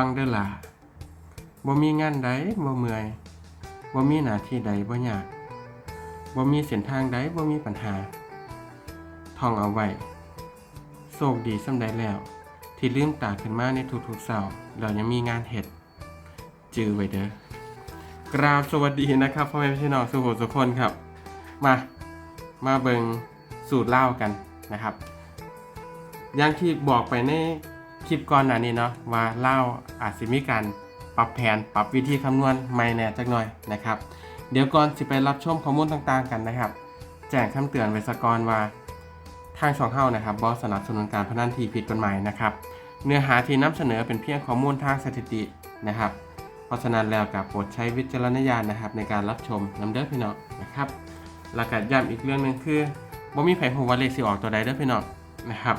ฟังเด้อล่ะบ่มีงานใดบ่เมื่อยบ่มีหน้าที่ใดบ่ยากบ่มีเส้นทางใดบ่มีปัญหา ท่องเอาไว้โชคดีสำใดแล้ว ที่ลืมตาขึ้นมาในทุกๆเช้าเรายังมีงานเฮ็ดจือไว้เด้อกราบสวัสดีนะครับพ่อแม่พี่น้องสุโขทุกคนครับ มา มาเบิงสูตรเล่ากันนะครับ อย่างที่บอกไปใน คลิปก่อนหน้านี้เนาะว่าเล่าอาจสิมีการปรับแผนปรับวิธีคำนวณใหม่แน่จักหน่อยนะครับ เดี๋ยวก่อนสิไปรับชมข้อมูลต่างๆกันนะครับ แจ้งคำเตือนไว้สกอนว่าทางช่องเฮานะครับบอสนับสนุนการพนันที่ผิดกฎหมายนะครับ เนื้อหาที่นำเสนอเป็นเพียงข้อมูลทางสถิตินะครับ เพราะฉะนั้นแล้วกับโปรดใช้วิจารณญาณนะครับ ในการรับชมน้ำเด้อพี่น้องนะครับหลักการย้ำอีกเรื่องหนึ่งคือบ่มีไผฮู้ว่าเลขสิออกตัวใดเด้อพี่น้องนะครับ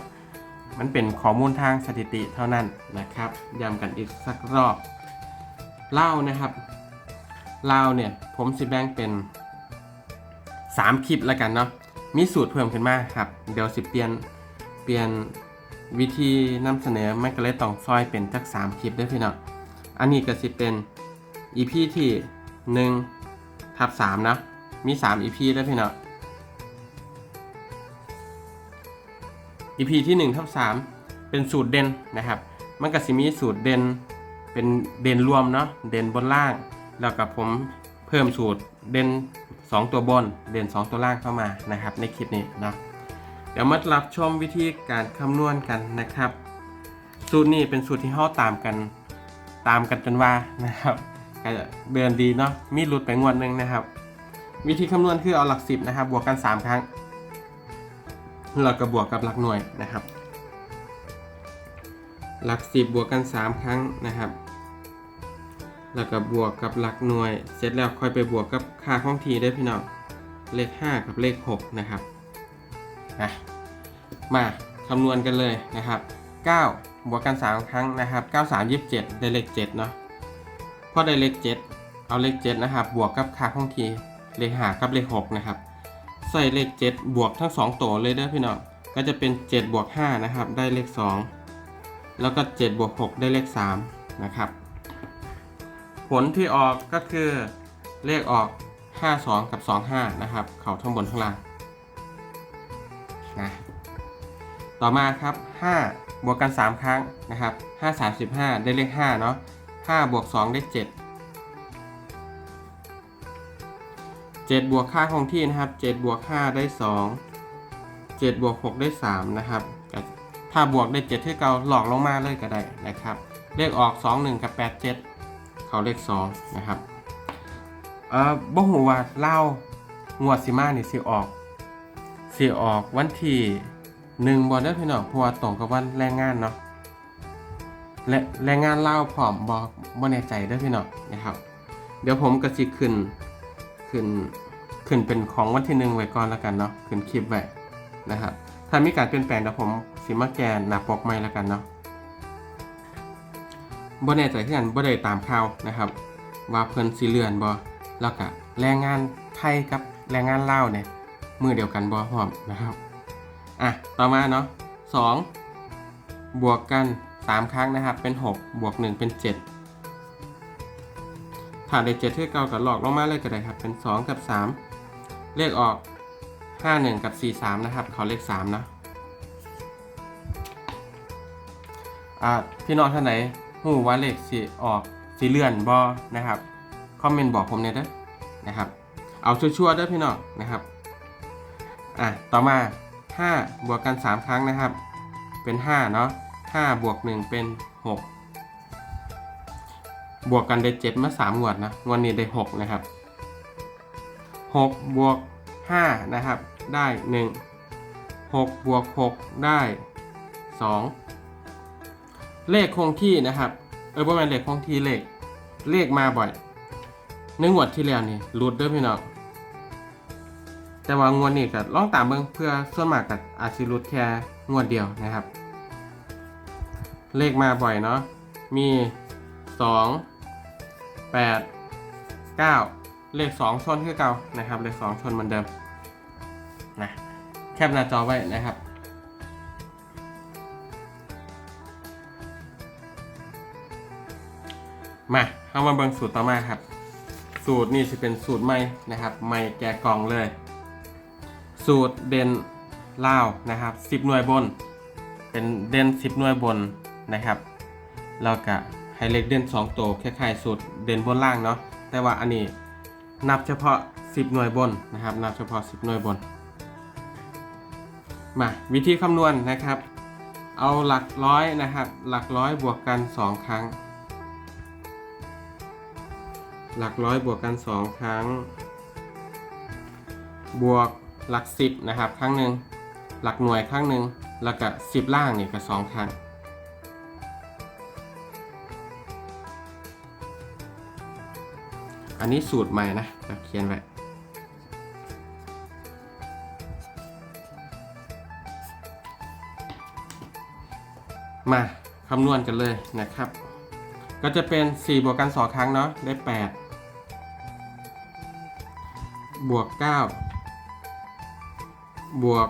มันเป็นข้อมูลทางสถิติเท่านั้นนะครับย้ำกันอีกสักรอบเล่านะครับเล่าเนี่ยผมสิแบ่งเป็น 3 คลิปแล้วกันเนาะมีสูตรเพิ่มขึ้นมาครับ เดี๋ยวสิเปลี่ยนเปลี่ยนวิธีนำเสนอมันก็เลยต้องซอยเป็นจัก 3 คลิปด้อพี่น้องอันนี้ก็สิเป็น EP ที่1ทับ3นะมี 3 EP แล้วพี่น้อง EP ที่1ทับ3เป็นสูตรเด่นนะครับ มันก็สิมีสูตรเด่นเป็นเด่นรวมเนาะเด่นบนล่าง แล้วกับผมเพิ่มสูตรเด่น2 ตัวบน เด่น 2 ตัวล่างเข้ามานะครับ ในคลิปนี้เนาะเดี๋ยวมารับชมวิธีการคำนวณกันนะครับ สูตรนี้เป็นสูตรที่เฮาตามกันตามกันจนว่านะครับก็เดินดีเนาะมีหลุดไปงวดหนึงนะครับ วิธีคำนวณคือเอาหลัก10นะครับบวกกัน 3 ครั้ง เราก็บวกกับหลักหน่วยนะครับ หลักสิบบวกกัน 3 ครั้งนะครับ แล้วก็บวกกับหลักหน่วย เสร็จแล้วค่อยไปบวกกับค่าของทีได้พี่น้องเลข 5 กับเลข 6 นะครับนะมาคำนวณกันเลยนะครับ 9 บวกกัน 3 ครั้งนะครับ 9 3 27 ได้เลข 7 เนาะพอได้เลข 7 เอาเลข 7 นะครับ บวกกับค่าของทีเลข 5 กับเลข 6 นะครับ ใส่เลข 7 บวกทั้ง2ตัวเลยเด้อพี่น้องก็จะเป็น 7 บวก 5 นะครับ ได้เลข 2 แล้วก็ 7 บวก 6 ได้เลข 3 นะครับ ผลที่ออกก็คือเลขออก 52 กับ 25 นะครับ เขาทั้งบนทั้งล่างนะต่อมาครับ 5 บวกกัน 3 ครั้งนะครับ 5 35 ได้เลข 5 เนาะ5บวก 2 ได้ 7 7 บวกค่าคงที่นะครับ 7 บวก 5 ได้ 2 7 บวก 6 ได้ 3 นะครับ ถ้าบวกได้ 7 ที่เก่าหลอกลงมาเลยก็ได้นะครับ เลขออก 2 1 กับ 8 7 เขาเลข 2 นะครับ เอ่อบ่หูว่าเล่างวดสิมานี่สิออกสิออกวันที่หนึ่งบอลเด้พี่น้องเพราะว่าตรงกับวันแรงงานเนาะและแรงงานเล่าวพร้อมบอกบ่แน่ใจเด้อพี่น้องนะครับ เดี๋ยวผมก็สิขึ้น ขึ้นขึ้นเป็นของวันที่หนึ่งไว้ก่อนแล้วกันเนาะขึ้นคลิปไว้นะครับถ้ามีการเปลี่ยนแปลงเดี๋ยวผมสิมาแกนหน้าปกใหม่แล้วกันเนาะบ่แน่ใจคือกันบ่ได้ตามข่าวนะครับ ว่าเพิ่นสิเลื่อนบ่แล้วก็แรงงานไทยกับแรงงานลาวเนี่ยมือเดียวกันบ่พร้อมนะครับอะต่อมาเนาะ2บวกกัน 3 ครั้งนะครับเป็น 6 บวก 1 เป็น 7 ถ้าได้7ที่เก่ากับหลอกลงมาเลยก็ได้ครับ เป็น 2 กับ 3 เลขออก 5 1 กับ 4 3 นะครับ เขาเลข3นะอ่าพี่น้องท่านไหนหูว่าเลขสีออกสีเลื่อนบอนะครับ คอมเมนต์บอกผมเนี่ยด้นะครับ เอาชัวร์ๆด้อพี่น้องนะครับ อะ ต่อมา 5 บวกกัน 3 ครั้งนะครับ เป็น 5 เนาะ5บวก 1 เป็น 6 บวกกันได้7มา3งวดนะงวดนี้ได้6นะครับ6บวก5นะครับได้1 6บวก6ได้2เลขคงที่นะครับเออประมาณเลขคงที่เลขเลขมาบ่อยในงวดที่แล้วนี่รูดเด้อพี่น้องแต่ว่างวดนี้ก็ลองตามเบิ่งเพื่อส่วนมากก็อาจสิรูดแค่งวดเดียวนะครับ เลขมาบ่อยเนาะมี2 8 9 เลข 2 ชนคือเก่านะครับ เลข 2 ชนเหมือนเดิมนะแคปหน้าจอไว้นะครับมาเข้ามาเบิ่งสูตรต่อมาครับ สูตรนี่จะเป็นสูตรใหม่นะครับใหม่แกะกล่องเลย สูตรเด่นล่าวนะครับ10 หน่วยบน เป็นเด่น10 หน่วยบนนะครับ แล้วก็ ให้เล็กเด่น2ตัวคล้ายๆสูตรเด่นบนล่างเนาะแต่ว่าอันนี้นับเฉพาะ 10 หน่วยบนนะครับ นับเฉพาะ 10 หน่วยบน มาวิธีคำนวณนะครับ เอาหลักร้อยนะครับ หลักร้อยบวกกัน 2 ครั้ง หลักร้อยบวกกัน 2 ครั้ง บวกหลัก 10 นะครับ ครั้งหนึ่งหลักหน่วยครั้งหนึ่งแล้วก็10 ล่างนี่ก็2ครั้ง อันนี้สูตรใหม่นะเขียนไว้มาคำนวณกันเลยนะครับ ก็จะเป็น 4 บวกกัน 2 ครั้งเนาะได้ 8 บวก 9 บวก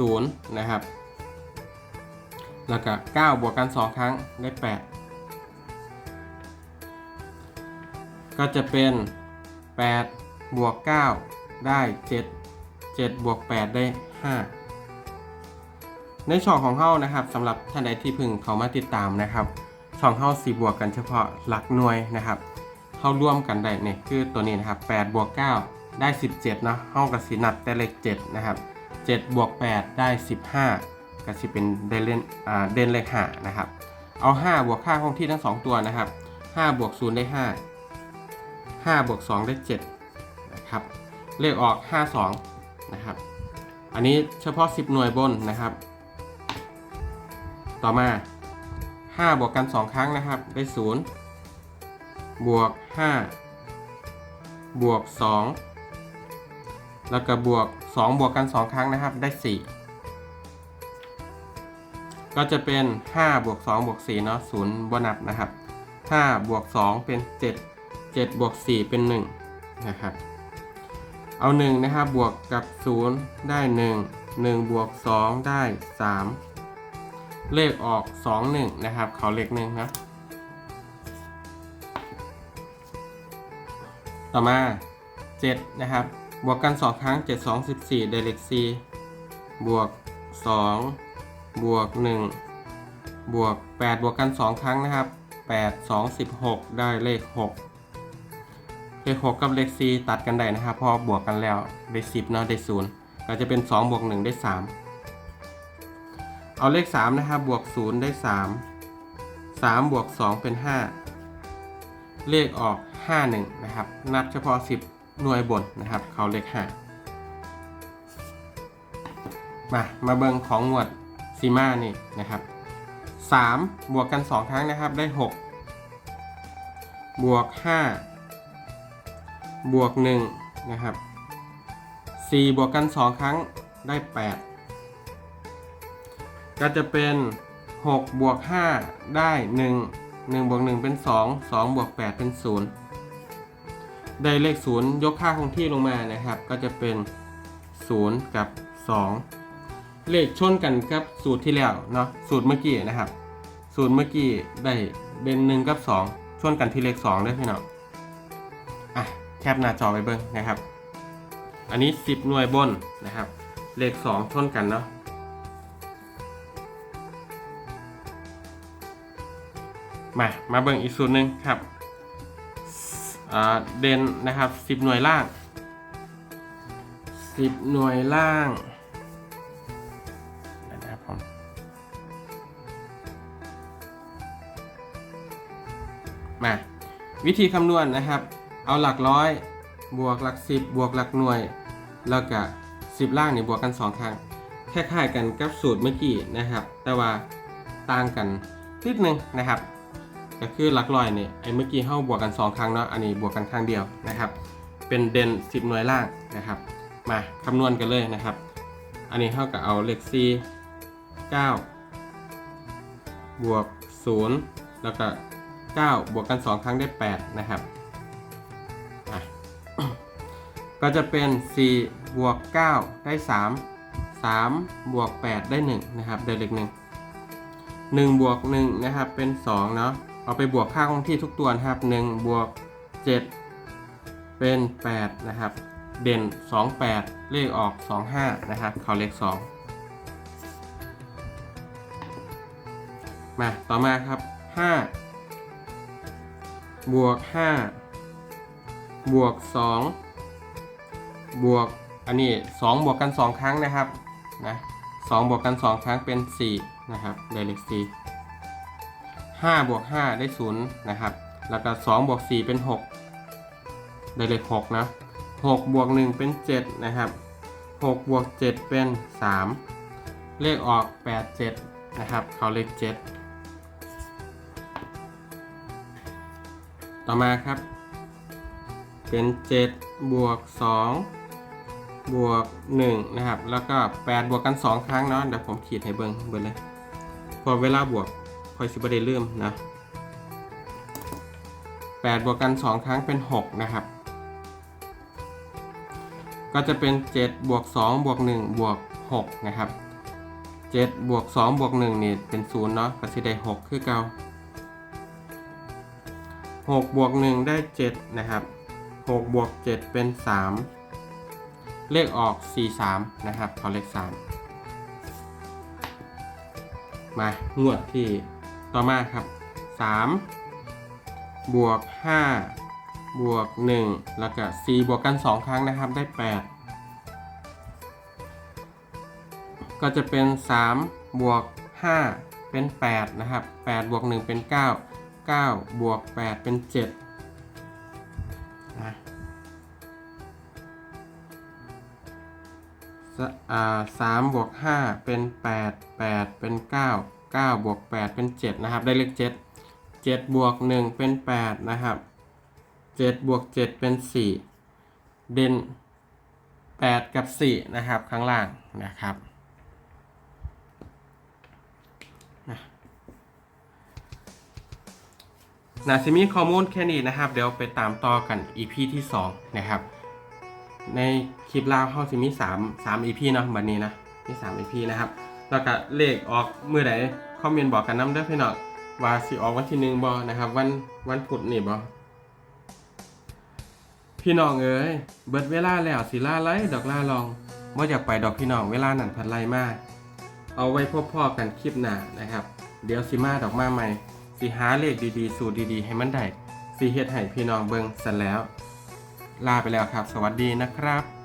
0 นะครับ แล้วก็ 9 บวกกัน 2 ครั้งได้ 8 ก็จะเป็น 8 บวก 9 ได้ 7 7 บวก 8 ได้ 5 ในช่องของเฮานะครับสำหรับท่านใดที่พึงเขามาติดตามนะครับช่องเฮาสีบวกกันเฉพาะหลักหน่วยนะครับเฮาร่วมกันได้เนี่ยคือตัวนี้นะครับ8บวก 9 ได้ 17เนาะเฮากับสีนับแต่เลข7นะครับ7บวก 8 ได้ 15 ก็สิเป็นเดนเล่นอ่าเดนเลข5นะครับเอา 5 บวกค่าคงที่ทั้ง 2 ตัวนะครับ5บวก0ได้ 5 5บวก2ได้7นะครับเลขออก 52 นะครับ อันนี้เฉพาะ 10 หน่วยบนนะครับ ต่อมา 5 บวกกัน 2 ครั้งนะครับ ได้ 0 บวก 5 บวก 2 แล้วก็บวก 2 บวกกัน 2 ครั้งนะครับ ได้ 4 ก็จะเป็น 5 บวก 2 บวก4เนาะ0บนับนะครับ 5 บวก 2 เป็น 7 7บวก4เป็น1นะครับ เอา 1 นะครับบวกกับ 0 ได้ 1 1บวก2ได้ 3 เลขออก 2 1 นะครับ เขาเลขหนึ่งนะต่อมา 7 นะครับ บวกกัน 2 ครั้ง 7 2 14 ได้เลข4บวก 2 บวก 1 บวก 8 บวกกัน 2 ครั้งนะครับ 8 2 16 ได้เลข 6 เลข6กับเลข4ตัดกันได้นะครับพราะบวกกันแล้วได้10เนาะได้0ก็จะเป็น2บวก1ได้3เอาเลข3นะครับบวก0ได้3 3บวก2เป็น5เลขออก5 1นะครับ นับเฉพาะ10หน่วยบนนะครับ เขาเลข5มามาเบิงของหมวดซีมานี่นะครับ3บวกกัน 2 ครั้งนะครับได้ 6 บวก 5 บวก1นะครับ4บวกกัน 2 ครั้งได้ 8 ก็จะเป็น 6 บวก 5 ได้ 1 1บวก1เป็น 2 2บวก8เป็น 0 ได้เลข 0 ยกค่าคงที่ลงมานะครับ ก็จะเป็น 0 กับ 2 เลขชนกันกับสูตรที่แล้วเนาะสูตรเมื่อกี้นะครับ สูตรเมื่อกี้ได้เป็น 1 กับ 2 ชนกันที่เลข 2 ได้พี่น้องอะ แคปหน้าจอไปเบิ้งนะครับ อันนี้ 10 หน่วยบนนะครับ เลข 2 ชนกันเนาะมา มาเบิ่งอีกสูตรหนึ่งครับเด่นนะครับ 10 หน่วยล่าง 10 หน่วยล่างนะครับผมมา วิธีคำนวณนะครับ เอาหลักร้อย บวกหลัก10บวกหลักหน่วย แล้วก็10ล่างนี่บวกกัน2ครั้งคล้ายๆกันกับสูตรเมื่อกี้นะครับ แต่ว่าต่างกันนิดนึงนะครับ ก็คือหลักร้อยเนี่ยไอ้เมื่อกี้เข้าบวกกัน2ครั้งเนาะอันนี้บวกกันครั้งเดียวนะครับ เป็นเด่น10หน่วยล่างนะครับ มาคำนวณกันเลยนะครับ อันนี้เท่ากับเอาเลข4 9บวก0แล้วก็ 9 บวกกัน 2 ครั้งได้ 8 นะครับ ก็จะเป็น 4 บวก 9 ได้ 3 3 บวก 8 ได้ 1 นะครับ ได้เลข1 1บวก 1 นะครับ เป็น 2 เนาะเอาไปบวกค่าคงที่ทุกตัวนะครับหนึ่งบวกเจ็ดเป็นแปดนะครับ เด่นสองแปดเลขออกสองห้านะครับ เขาเลขสองมาต่อมาครับห้าบวกห้าบวกสอง บวกอันนี้สองบวกกันสองครั้งนะครับนะสองบวกกันสองครั้งเป็นสี่นะครับได้เลขสี่ห้าบวกห้าได้ศูนย์นะครับแล้วก็สองบวกสี่เป็นหกได้เลขหกนะหกบวกหนึ่งเป็นเจ็ดนะครับหกบวกเจ็ดเป็นสามเลขออกแปดเจ็ดนะครับ เขาเลขเจ็ดต่อมาครับ เป็นเจ็ดบวกสอง บวกหนึ่งนะครับ แล้วก็แปดบวกกันสองครั้งเนาะเดี๋ยวผมขีดให้เบิ้งเบิ้งเลยพอเวลาบวกคอยสิบได้เริ่มนะ8บวกกัน 2 ครั้งเป็น 6 นะครับ ก็จะเป็น 7 บวก 2 บวก 1 บวก 6 นะครับ 7 บวก 2 บวก 1 นี่เป็น 0 เนาะก็สิได้ 6 คือเก่า6บวก 1 ได้ 7 นะครับ 6 บวก 7 เป็น 3 เลขออก 4 3 นะครับขาเลข 3 มางวดที่ต่อมาครับ 3 บวก 5 บวก 1 แล้วก็ 4 บวกกัน 2 ครั้งนะครับได้ 8 ก็จะเป็น 3 บวก 5 เป็น 8 นะครับ 8 บวก 1 เป็น 9 9 บวก 8 เป็น 7 สามบวกห้าเป็นแปดแปดเป็นเก้าเก้าบวกแปดเป็นเจ็ดนะครับ ได้เลขเจ็ดเจ็ดบวกหนึ่งเป็นแปดนะครับเจ็ดบวกเจ็ดเป็นสี่เด่นแปดกับสี่นะครับ ข้างล่างนะครับนะนาซิมีข้อมูลแค่นี้นะครับ เดี๋ยวไปตามต่อกัน EP ที่ 2 นะครับ ในคลิปลาวเข้าสิมี3 3 EP เนาะบัดนี้นะมี3 EP นะครับ แล้วก็เลขออกเมื่อใดคอมเมนต์บอกกันน้ำเด้พี่น้องว่าสิออกวันที่หนึ่งบอนะครับ วันวันพุธนี่บอพี่น้องเอ้ยเบิดเวลาแล้วสิล่าไล่ดอกล่าลองว่าอยากไปดอกพี่น้องเวลานั่นพันไล่มาก เอาไว้พบพ่อกันคลิปหน้านะครับ เดี๋ยวสิมาดอกมาใหม่สิหาเลขดีๆ สูตรดีๆ ให้มันได้สิเฮ็ดให้พี่น้องเบิ่งสันแล้ว ลาไปแล้วครับ สวัสดีนะครับ